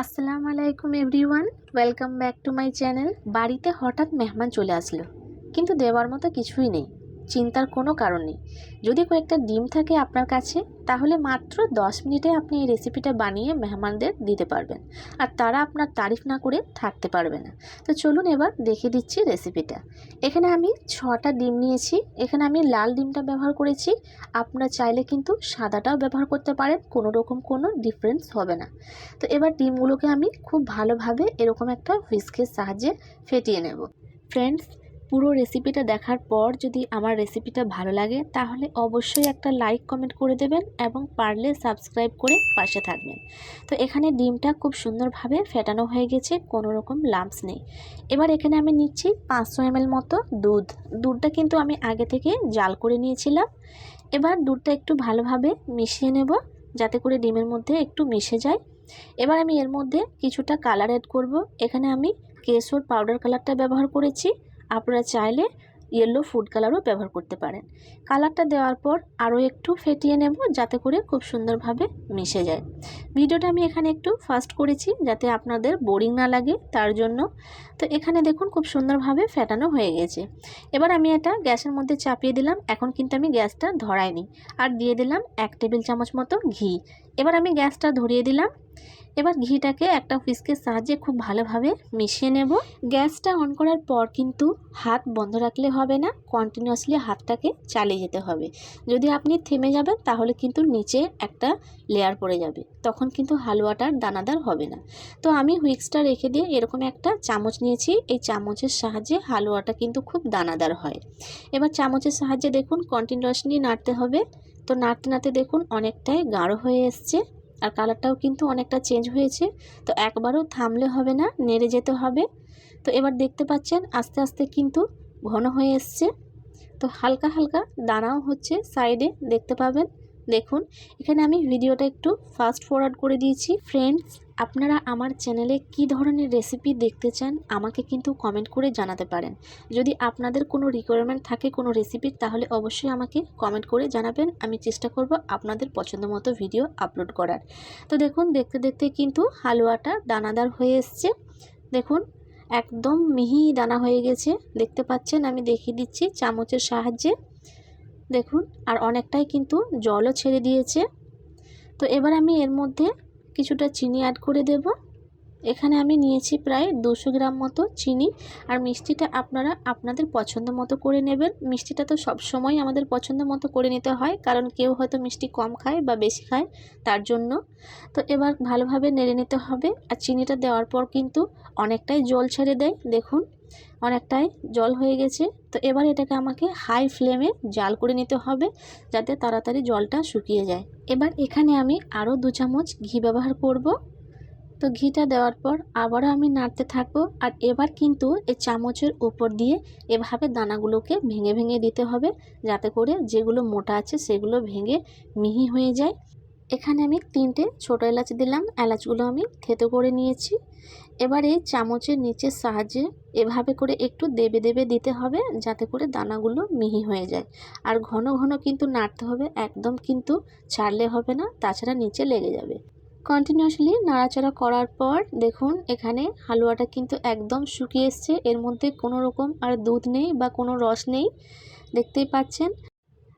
আসসালামু আলাইকুম everyone, welcome back to my channel. বাড়িতে হঠাৎ মেহমান চলে আসলো, কিন্তু দেওয়ার মতো কিছুই নেই। চিন্তার কোনো কারণ নেই। যদি কয়েকটা ডিম থাকে আপনার কাছে, তাহলে মাত্র দশ মিনিটে আপনি এই রেসিপিটা বানিয়ে মেহমানদের দিতে পারবেন। আর তারা আপনার তারিফ না করে থাকতে পারবে না। তো চলুন এবার দেখে দিচ্ছি রেসিপিটা এখানে আমি ছটা ডিম নিয়েছি। এখানে আমি লাল ডিমটা ব্যবহার করেছি। আপনারা চাইলে কিন্তু সাদাটাও ব্যবহার করতে পারেন। কোনো রকম কোনো ডিফারেন্স হবে না। তো এবার ডিমগুলোকে আমি খুব ভালোভাবে এরকম একটা হুইস্কের সাহায্যে ফেটিয়ে নেব। ফ্রেন্ডস পুরো রেসিপিটা দেখার পর যদি আমার রেসিপিটা ভালো লাগে, তাহলে অবশ্যই একটা লাইক কমেন্ট করে দেবেন এবং পারলে সাবস্ক্রাইব করে পাশে থাকবেন। তো এখানে ডিমটা খুব সুন্দরভাবে ফেটানো হয়ে গেছে, কোনো রকম লাম্পস নেই। এবার এখানে আমি নিচ্ছি পাঁচশো এমএল মতো দুধ। দুধটা কিন্তু আমি আগে থেকে জাল করে নিয়েছিলাম। এবার দুধটা একটু ভালোভাবে মিশিয়ে নেব, যাতে করে ডিমের মধ্যে একটু মিশে যায়। এবার আমি এর মধ্যে কিছুটা কালার অ্যাড করব। এখানে আমি কেশর পাউডার কালারটা ব্যবহার করেছি। আপনারা চাইলে ইয়েলো ফুড কালারও ব্যবহার করতে পারেন। কালারটা দেওয়ার পর আরও একটু ফেটিয়ে নেব যাতে করে খুব সুন্দরভাবে মিশে যায়। ভিডিওটা আমি এখানে একটু ফাস্ট করেছি যাতে আপনাদের বোরিং না লাগে তার জন্য। তো এখানে দেখুন খুব সুন্দরভাবে ফেটানো হয়ে গেছে। এবার আমি এটা গ্যাসের মধ্যে চাপিয়ে দিলাম। এখন কিন্তু আমি গ্যাসটা ধরাইনি। আর দিয়ে দিলাম এক টেবিল চামচ মতো ঘি। এবার আমি গ্যাসটা ধরিয়ে দিলাম। এবার ঘিটাকে একটা হুইস্কের সাহায্যে খুব ভালোভাবে মিশিয়ে নেব। গ্যাসটা অন করার পর কিন্তু হাত বন্ধ রাখলে হবে না কন্টিনিউয়াসলি হাতটাকে চালিয়ে যেতে হবে। যদি আপনি থেমে যাবেন, তাহলে কিন্তু নিচে একটা লেয়ার পড়ে যাবে। তখন কিন্তু হালুয়াটার, দানাদার হবে না। তো আমি হুইক্সটা রেখে দিয়ে এরকম একটা চামচ নিয়েছি। এই চামচের সাহায্যে হালুয়াটা কিন্তু খুব দানাদার হয়। এবার চামচের সাহায্যে দেখুন কন্টিনিউয়াসলি নাড়তে হবে। তো নাড়তে নাড়তে দেখুন অনেকটাই গাঢ় হয়ে এসছে আর কালারটাও কিন্তু অনেকটা চেঞ্জ হয়েছে। তো একবারও থামলে হবে না, নেড়ে যেতে হবে। তো এবার দেখতে পাচ্ছেন আস্তে আস্তে কিন্তু ঘন হয়ে এসছে। তো হালকা হালকা দানাও হচ্ছে সাইডে, দেখতে পাবেন। দেখুন, এখানে আমি ভিডিওটা একটু ফাস্ট ফরওয়ার্ড করে দিয়েছি। ফ্রেন্ডস আপনারা আমার চ্যানেলে কি ধরনের রেসিপি দেখতে চান, আমাকে কিন্তু কমেন্ট করে জানাতে পারেন। যদি আপনাদের কোনো রিকোয়ারমেন্ট থাকে কোনো রেসিপির তাহলে অবশ্যই আমাকে কমেন্ট করে জানাবেন। আমি চেষ্টা করব আপনাদের পছন্দ মতো ভিডিও আপলোড করার। তো দেখুন, দেখতে দেখতে কিন্তু হালুয়াটা দানাদার হয়ে এসছে। দেখুন, একদম মিহি দানা হয়ে গেছে। দেখতে পাচ্ছেন, আমি দেখিয়ে দিচ্ছি চামচের সাহায্যে। দেখুন, আর অনেকটাই কিন্তু জলও ছেড়ে দিয়েছে। তো এবার আমি এর মধ্যে কিছুটা চিনি অ্যাড করে দেব। এখানে আমি নিয়েছি প্রায় দুশো গ্রাম মতো চিনি। আর মিষ্টিটা আপনারা আপনাদের পছন্দ মতো করে নেবেন। মিষ্টিটা তো সব সময় আমাদের পছন্দ মতো করে নিতে হয়, কারণ কেউ হয়তো মিষ্টি কম খায় বা বেশি খায় তার জন্য। তো এবার ভালোভাবে নেড়ে নিতে হবে। আর চিনিটা দেওয়ার পর কিন্তু অনেকটাই জল ছেড়ে দেয়। দেখুন অনেকটাই জল হয়ে গেছে। তো এবার এটাকে আমাকে হাই ফ্লেমে জাল করে নিতে হবে যাতে তাড়াতাড়ি জলটা শুকিয়ে যায়। এবার এখানে আমি আরও দু চামচ ঘি ব্যবহার করব। তো ঘিটা দেওয়ার পর আবারও আমি নাড়তে থাকব আর এবার কিন্তু এই চামচের উপর দিয়ে এভাবে দানাগুলোকে ভেঙে ভেঙে দিতে হবে যাতে করে যেগুলো মোটা আছে সেগুলো ভেঙে মিহি হয়ে যায়। এখানে আমি তিনটে ছোটো এলাচ দিলাম। এলাচগুলো আমি থেতো করে নিয়েছি। এবার চামচের নিচের সাহায্যে এভাবে করে একটু দেবে দেবে দিতে হবে যাতে করে দানাগুলো মিহি হয়ে যায়। আর ঘন ঘন কিন্তু নাড়তে হবে, একদম কিন্তু ছাড়লে হবে না, তাছাড়া নিচে লেগে যাবে। কন্টিনিউয়াসলি নাড়াচাড়া করার পর দেখুন এখানে হালুয়াটা কিন্তু একদম শুকিয়ে এসছে। এর মধ্যে কোনো রকম আর দুধ নেই বা কোনো রস নেই। দেখতেই পাচ্ছেন?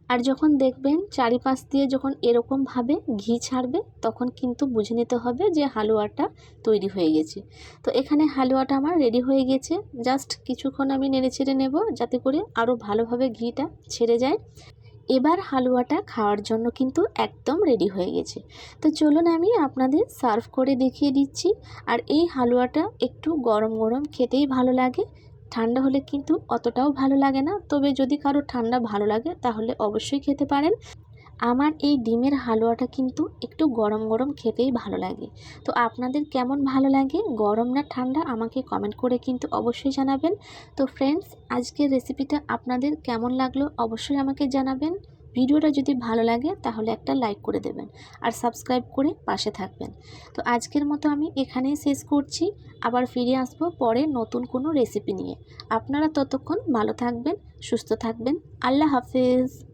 আর যখন দেখবেন চারিপাশ দিয়ে যখন এরকমভাবে ঘি ছাড়বে, তখন কিন্তু বুঝে নিতে হবে যে হালুয়াটা তৈরি হয়ে গেছে। তো এখানে হালুয়াটা আমার রেডি হয়ে গেছে। জাস্ট কিছুক্ষণ আমি নেড়ে ছেড়ে নেব যাতে করে আরও ভালোভাবে ঘিটা ছেড়ে যায়। এবার হালুয়াটা খাওয়ার জন্য কিন্তু একদম রেডি হয়ে গেছে। তো চলুন আমি আপনাদের সার্ভ করে দেখিয়ে দিচ্ছি। আর এই হালুয়াটা একটু গরম গরম খেতেই ভালো লাগে। ঠান্ডা হলে কিন্তু অতটাও ভালো লাগে না। তবে যদি কারও ঠান্ডা ভালো লাগে, তাহলে অবশ্যই খেতে পারেন। আমার এই ডিমের হালুয়াটা কিন্তু একটু গরম গরম খেতেই ভালো লাগে। তো আপনাদের কেমন ভালো লাগে, গরম না ঠান্ডা, আমাকে কমেন্ট করে কিন্তু অবশ্যই জানাবেন। তো ফ্রেন্ডস আজকের রেসিপিটা আপনাদের কেমন লাগল, অবশ্যই আমাকে জানাবেন। ভিডিওটা যদি ভালো লাগে তাহলে একটা লাইক করে দেবেন আর সাবস্ক্রাইব করে পাশে থাকবেন। তো আজকের মতো আমি এখানেই শেষ করছি। আবার ফিরে আসব পরে নতুন কোনো রেসিপি নিয়ে। আপনারা ততক্ষণ ভালো থাকবেন, সুস্থ থাকবেন। আল্লাহ হাফেজ।